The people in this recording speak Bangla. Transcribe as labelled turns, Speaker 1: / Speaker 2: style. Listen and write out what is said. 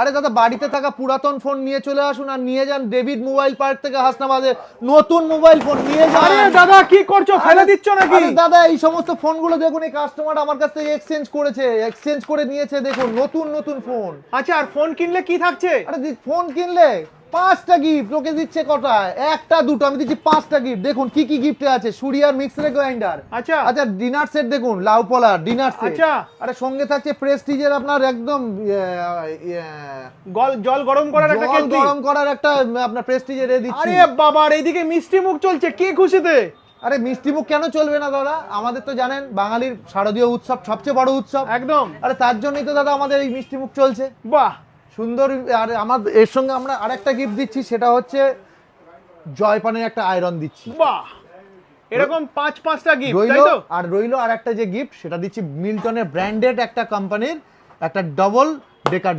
Speaker 1: আরে দাদা বাড়িতে থাকা পুরাতন ফোন নিয়ে চলে আসুন আর নিয়ে যান ডেভিড মোবাইল পার্ক থেকে হাসনাবাদে। নতুন মোবাইল ফোন নিয়ে যান।
Speaker 2: আরে দাদা কি করছ? ফেলে দিচ্ছ নাকি?
Speaker 1: আরে দাদা এই সমস্ত ফোনগুলো দেখুন এই কাস্টমার আমার কাছ থেকে এক্সচেঞ্জ করেছে এক্সচেঞ্জ করে নিয়েছে দেখুন নতুন নতুন ফোন
Speaker 2: আচ্ছা আর ফোন কিনলে কি থাকছে?
Speaker 1: আরে ফোন কিনলে? পাঁচটা গিফট ওকে দিচ্ছে কটা একটা দুটো আমি দিচ্ছি পাঁচটা গিফট দেখুন কি কি গিফটে আছে? সুরিয়ার মিক্সার গ্রাইন্ডার
Speaker 2: আচ্ছা।
Speaker 1: আচ্ছা ডিনার সেট দেখুন লাউ পলার ডিনার সেট
Speaker 2: আচ্ছা।
Speaker 1: আরে সঙ্গে থাকছে প্রেস্টিজের আপনার একদম ইয়ে, ইয়ে,
Speaker 2: গল জল গরম করার একটা
Speaker 1: জল গরম করার একটা আপনার প্রেস্টিজের এ দিচ্ছি।
Speaker 2: আরে বাবা আর এইদিকে মিষ্টি মুখ চলছে কি খুশিতে?
Speaker 1: আরে মিষ্টি মুখ কেন চলবে না দাদা? আমাদের তো জানেন বাঙালির শারদীয় উৎসব সবচেয়ে বড় উৎসব।
Speaker 2: একদম।
Speaker 1: আরে তার জন্যই তো দাদা আমাদের এই মিষ্টি মুখ চলছে।
Speaker 2: বাহ।
Speaker 1: সুন্দর আর আমার এর সঙ্গে আমরা আরেকটা গিফট দিচ্ছি সেটা হচ্ছে জয়পানের একটা আয়রন দিচ্ছি।
Speaker 2: বাহ! এরকম পাঁচ পাঁচটা গিফট তাই
Speaker 1: রইল
Speaker 2: তো?
Speaker 1: আর রইল আর একটা যে গিফট সেটা দিচ্ছি মিল্টনের ব্র্যান্ডেড একটা কোম্পানির একটা ডবল ডেকার